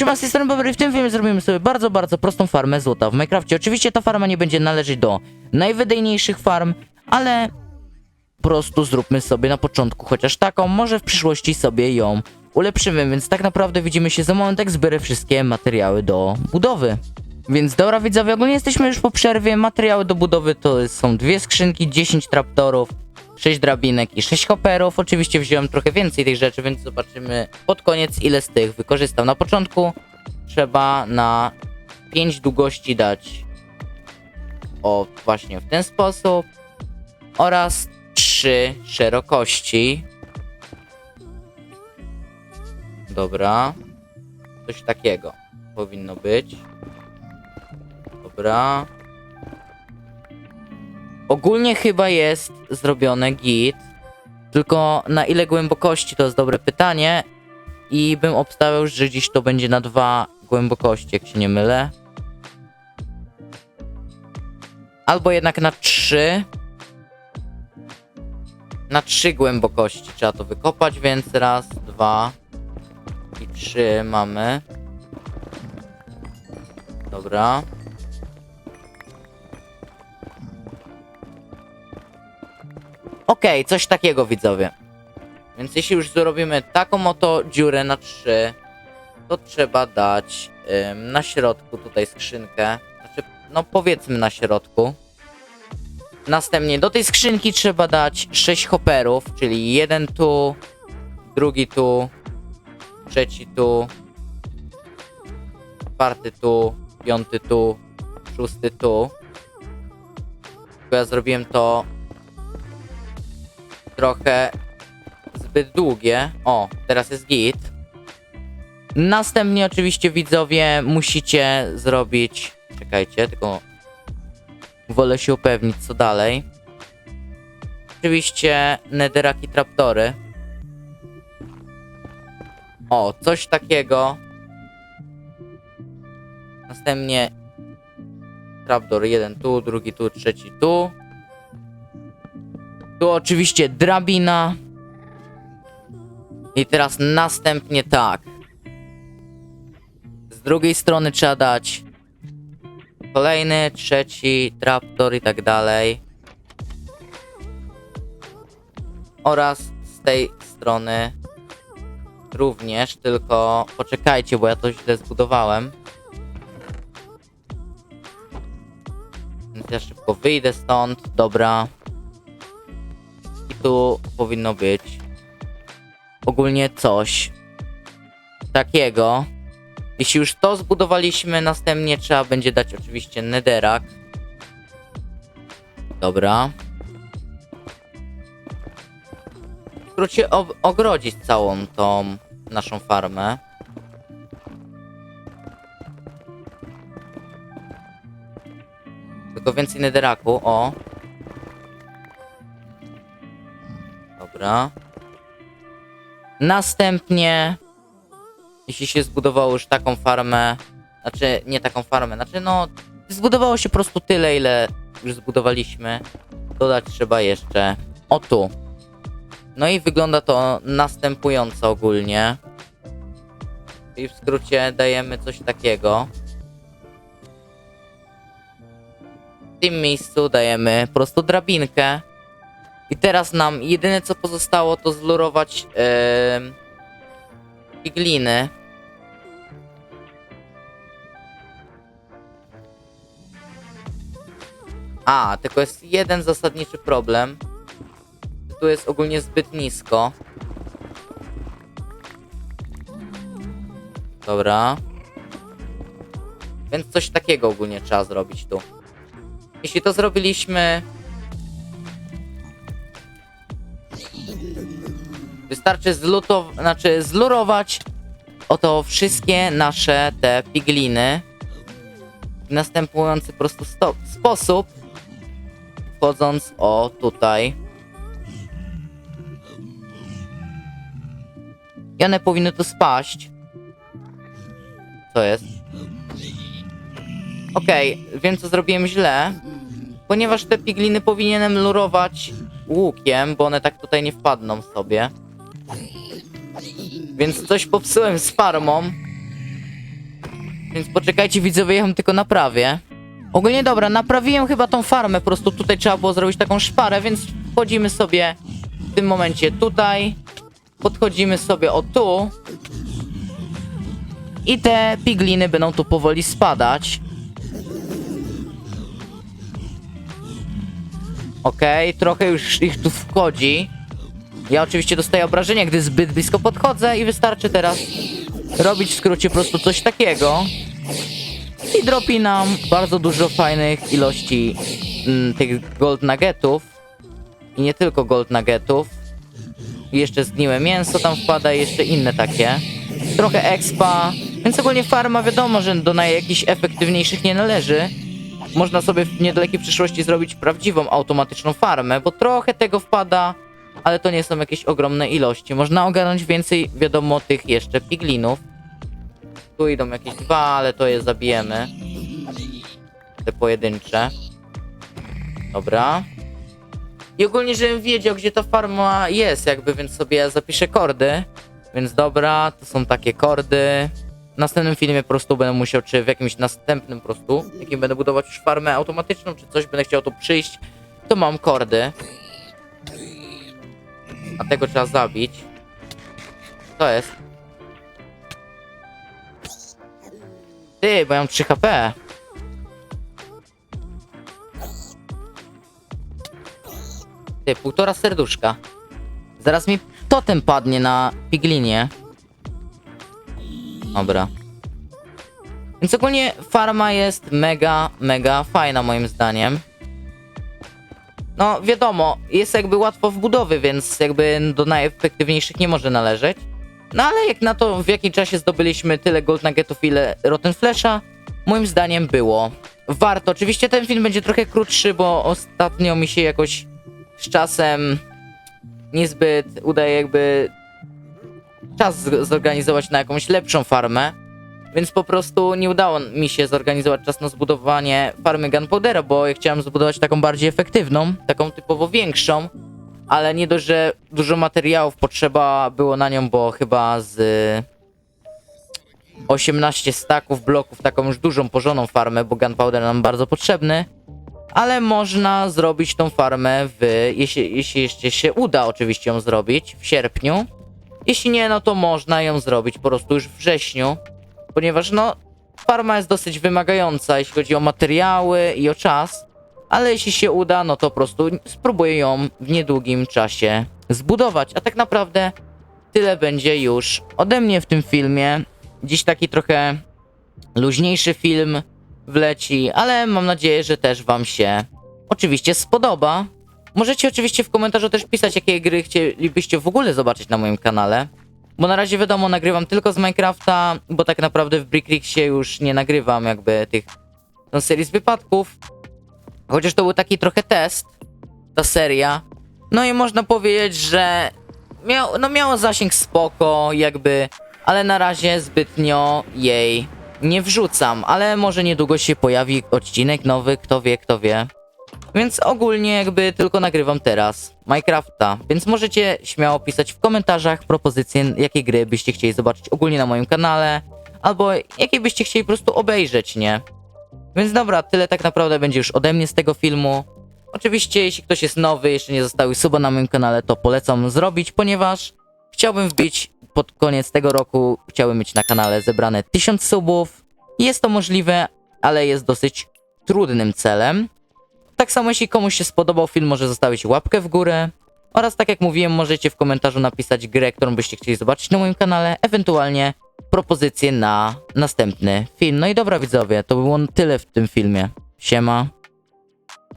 Siema, z tej strony Bobry. W tym filmie zrobimy sobie bardzo, bardzo prostą farmę złota w Minecrafcie. Oczywiście ta farma nie będzie należeć do najwydajniejszych farm, ale po prostu zróbmy sobie na początku chociaż taką, może w przyszłości sobie ją ulepszymy, więc tak naprawdę widzimy się za moment, jak wszystkie materiały do budowy. Więc dobra widzowie, ogólnie jesteśmy już po przerwie, materiały do budowy to są dwie skrzynki, 10 traptorów, 6 drabinek i 6 hopperów. Oczywiście wziąłem trochę więcej tych rzeczy, więc zobaczymy pod koniec ile z tych wykorzystam. Na początku trzeba na 5 długości dać o właśnie w ten sposób oraz 3 szerokości. Dobra. Coś takiego powinno być. Dobra. Ogólnie chyba jest zrobione git. Tylko na ile głębokości to jest dobre pytanie. I bym obstawiał, że dziś to będzie na dwa głębokości, jak się nie mylę. Albo jednak na trzy. Na trzy głębokości trzeba to wykopać, więc raz, dwa i trzy mamy. Dobra. Okej, coś takiego widzowie. Więc jeśli już zrobimy taką oto dziurę na 3, to trzeba dać ym, na środku tutaj skrzynkę. Znaczy, no powiedzmy na środku. Następnie do tej skrzynki trzeba dać 6 hopperów, czyli jeden tu, drugi tu, trzeci tu, czwarty tu, piąty tu, szósty tu. Tylko ja zrobiłem to trochę zbyt długie. O, teraz jest git. Następnie oczywiście widzowie musicie zrobić... Czekajcie, tylko wolę się upewnić co dalej. Oczywiście netheraki traptory. O, coś takiego. Następnie trapdoor jeden tu, drugi tu, trzeci tu. Tu oczywiście drabina. I teraz następnie tak. Z drugiej strony trzeba dać kolejny, trzeci, traptor i tak dalej. Oraz z tej strony również, tylko poczekajcie, bo ja to źle zbudowałem. Więc ja szybko wyjdę stąd, dobra. Tu powinno być ogólnie coś takiego. Jeśli już to zbudowaliśmy, następnie trzeba będzie dać oczywiście nederak. Dobra. W skrócie ob- ogrodzić całą tą naszą farmę. Tylko więcej nederaku, o. Dobra. Następnie, jeśli się zbudowało już taką farmę, znaczy nie taką farmę, znaczy no, zbudowało się po prostu tyle, ile już zbudowaliśmy, dodać trzeba jeszcze o tu. No i wygląda to następująco ogólnie. I w skrócie dajemy coś takiego. W tym miejscu dajemy po prostu drabinkę. I teraz nam jedyne co pozostało to zlurować yy, pigliny. A, tylko jest jeden zasadniczy problem. Tu jest ogólnie zbyt nisko. Dobra. Więc coś takiego ogólnie trzeba zrobić tu. Jeśli to zrobiliśmy, Wystarczy zlutow... znaczy zlurować oto wszystkie nasze te pigliny w następujący prostu sposób wchodząc o tutaj i one powinny tu spaść co jest? Okej, wiem co zrobiłem źle ponieważ te pigliny powinienem lurować łukiem, bo one tak tutaj nie wpadną sobie. Więc coś popsułem z farmą. Więc poczekajcie widzowie, ja ją tylko naprawię. Ogólnie dobra, naprawiłem chyba tą farmę, po prostu tutaj trzeba było zrobić taką szparę, więc wchodzimy sobie w tym momencie tutaj. Podchodzimy sobie o tu. I te pigliny będą tu powoli spadać. Okej, trochę już ich tu wchodzi. Ja oczywiście dostaję obrażenia, gdy zbyt blisko podchodzę i wystarczy teraz robić w skrócie po prostu coś takiego. I dropi nam bardzo dużo fajnych ilości mm, tych gold nuggetów. I nie tylko gold nuggetów. I jeszcze zgniłe mięso tam wpada i jeszcze inne takie. Trochę expa. Więc ogólnie farma wiadomo, że do jakichś efektywniejszych nie należy. Można sobie w niedalekiej przyszłości zrobić prawdziwą automatyczną farmę, bo trochę tego wpada, ale to nie są jakieś ogromne ilości. Można ogarnąć więcej, wiadomo, tych jeszcze piglinów. Tu idą jakieś dwa, ale to je zabijemy. Te pojedyncze. Dobra. I ogólnie, żebym wiedział, gdzie ta farma jest, jakby, więc sobie zapiszę kordy. Więc dobra, to są takie kordy. Następnym filmie po prostu będę musiał, czy w jakimś następnym po prostu, jakim będę budować już farmę automatyczną, czy coś, będę chciał tu przyjść, to mam kordy. A tego trzeba zabić. To jest. Ty, bo ja mam 3 HP. Ty, półtora serduszka. Zaraz mi totem padnie na piglinie. Dobra. Więc ogólnie farma jest mega, mega fajna moim zdaniem. No wiadomo, jest jakby łatwo w budowie, więc jakby do najefektywniejszych nie może należeć. No ale jak na to w jakim czasie zdobyliśmy tyle gold nuggetów, ile rotten flesha, moim zdaniem było warto. Oczywiście ten film będzie trochę krótszy, bo ostatnio mi się jakoś z czasem niezbyt udaje jakby czas zorganizować na jakąś lepszą farmę. Więc po prostu nie udało mi się zorganizować czas na zbudowanie farmy Gunpowdera, bo ja chciałem zbudować taką bardziej efektywną, taką typowo większą, ale nie dość, że dużo materiałów potrzeba było na nią, bo chyba z 18 staków bloków, taką już dużą, porządną farmę, bo Gunpowder nam bardzo potrzebny, ale można zrobić tą farmę w, jeśli, jeśli jeszcze się uda oczywiście ją zrobić, w sierpniu. Jeśli nie, no to można ją zrobić po prostu już w wrześniu, ponieważ no farma jest dosyć wymagająca, jeśli chodzi o materiały i o czas, ale jeśli się uda, no to po prostu spróbuję ją w niedługim czasie zbudować. A tak naprawdę tyle będzie już ode mnie w tym filmie. Dziś taki trochę luźniejszy film wleci, ale mam nadzieję, że też wam się oczywiście spodoba. Możecie oczywiście w komentarzu też pisać, jakie gry chcielibyście w ogóle zobaczyć na moim kanale. Bo na razie wiadomo, nagrywam tylko z Minecrafta, bo tak naprawdę w Brickricksie już nie nagrywam jakby tych no, serii z wypadków. Chociaż to był taki trochę test, ta seria. No i można powiedzieć, że miał, no miało zasięg spoko, jakby, ale na razie zbytnio jej nie wrzucam, ale może niedługo się pojawi odcinek nowy, kto wie, kto wie. Więc ogólnie jakby tylko nagrywam teraz Minecrafta, więc możecie śmiało pisać w komentarzach propozycje, jakie gry byście chcieli zobaczyć ogólnie na moim kanale, albo jakie byście chcieli po prostu obejrzeć, nie? Więc dobra, tyle tak naprawdę będzie już ode mnie z tego filmu. Oczywiście, jeśli ktoś jest nowy, jeszcze nie zostawił suba na moim kanale, to polecam zrobić, ponieważ chciałbym wbić pod koniec tego roku, chciałbym mieć na kanale zebrane 1000 subów. Jest to możliwe, ale jest dosyć trudnym celem. Tak samo jeśli komuś się spodobał film, może zostawić łapkę w górę. Oraz tak jak mówiłem, możecie w komentarzu napisać grę, którą byście chcieli zobaczyć na moim kanale, ewentualnie propozycje na następny film. No i dobra widzowie, to było tyle w tym filmie. Siema.